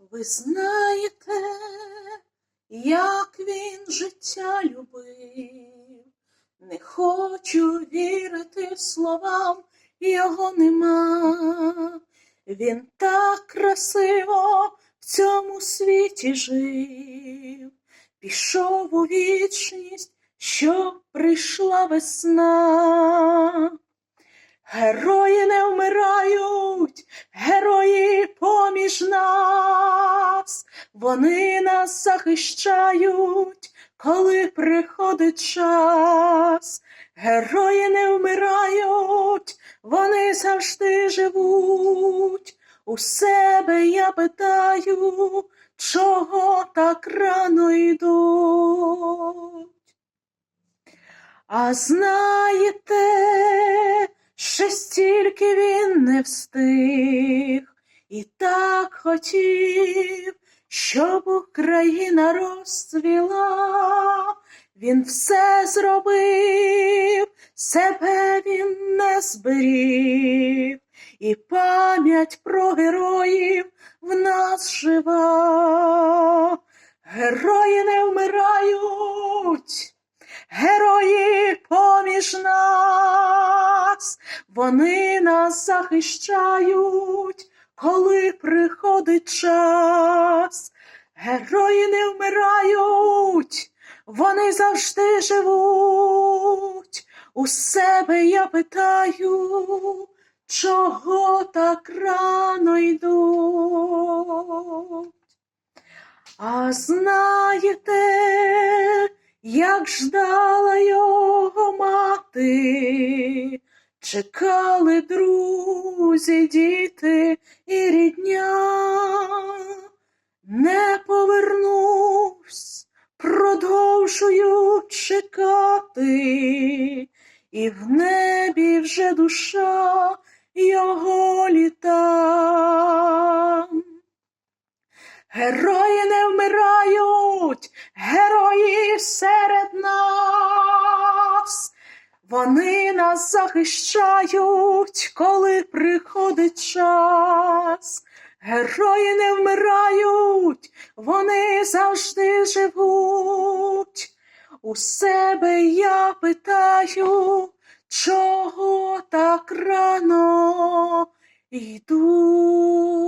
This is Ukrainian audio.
Ви знаєте, як він життя любив, не хочу вірити словам, його нема. Він так красиво в цьому світі жив, пішов у вічність, щоб прийшла весна. Герої не вмирають, герої вони нас захищають, коли приходить час. Герої не вмирають, вони завжди живуть. У себе я питаю, чого так рано йдуть. А знаєте, ще стільки він не встиг, і так хотів, щоб Україна розцвіла. Він все зробив, себе він не зберіг, і пам'ять про героїв в нас жива. Герої не вмирають. Герої поміж нас, вони нас захищають, коли приходить час. Герої не вмирають, вони завжди живуть. У себе я питаю, чого так рано йдуть. А знаєте, як ждала його мати, чекали друзі, діти і рідня, продовжую чекати, і в небі вже душа його літа. Герої не вмирають, герої серед нас. Вони нас захищають, коли приходить час. Герої не вмирають, вони завжди живуть. У себе я питаю, чого так рано йдуть.